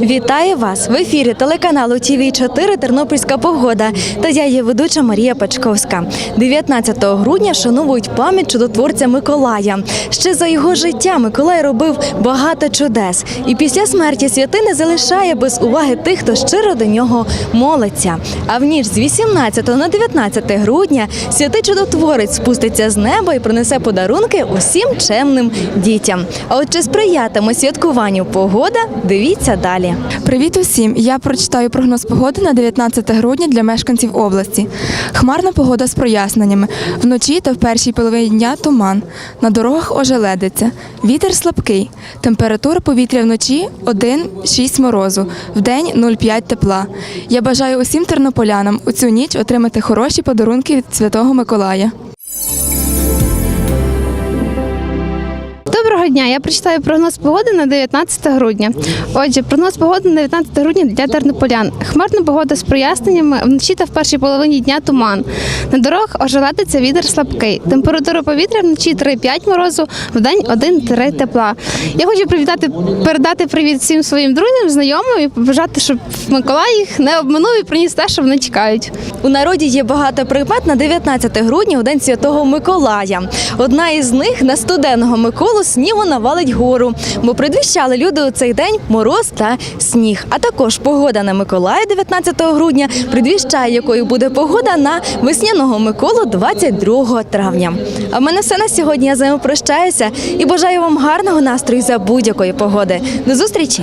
Вітаю вас в ефірі телеканалу ТВ 4 Тернопільська погода. Та я її ведуча Марія Пачковська. 19 грудня вшановують пам'ять чудотворця Миколая. Ще за його життя Миколай робив багато чудес, і після смерті святий не залишає без уваги тих, хто щиро до нього молиться. А в ніч з 18 на 19 грудня святий чудотворець спуститься з неба і принесе подарунки усім чемним дітям. А от чи сприятиме святкуванню погода? Дивіться далі. Привіт усім! Я прочитаю прогноз погоди на 19 грудня для мешканців області. Хмарна погода з проясненнями. Вночі та в першій половині дня туман. На дорогах ожеледиться. Вітер слабкий. Температура повітря вночі 1,6 морозу, вдень 0,5 тепла. Я бажаю усім тернополянам у цю ніч отримати хороші подарунки від Святого Миколая. Доброго дня. Я прочитаю прогноз погоди на 19 грудня. Отже, прогноз погоди на 19 грудня для тернополян. Хмарна погода з проясненнями вночі та в першій половині дня туман. На дорогах ожеледиться вітер слабкий. Температура повітря вночі 3-5 морозу, вдень 1-3 тепла. Я хочу привітати, передати привіт всім своїм друзям, знайомим і побажати, щоб Миколай їх не обманув і приніс те, що вони чекають. У народі є багато прикмет на 19 грудня у день святого Миколая. Одна із них на студенного Миколу снігу навалить гору, бо предвіщали люди у цей день мороз та сніг. А також погода на Миколая 19 грудня предвіщає, якою буде погода на весняного Миколу 22 травня. А в мене все на сьогодні. Я з вами прощаюся і бажаю вам гарного настрою за будь-якої погоди. До зустрічі!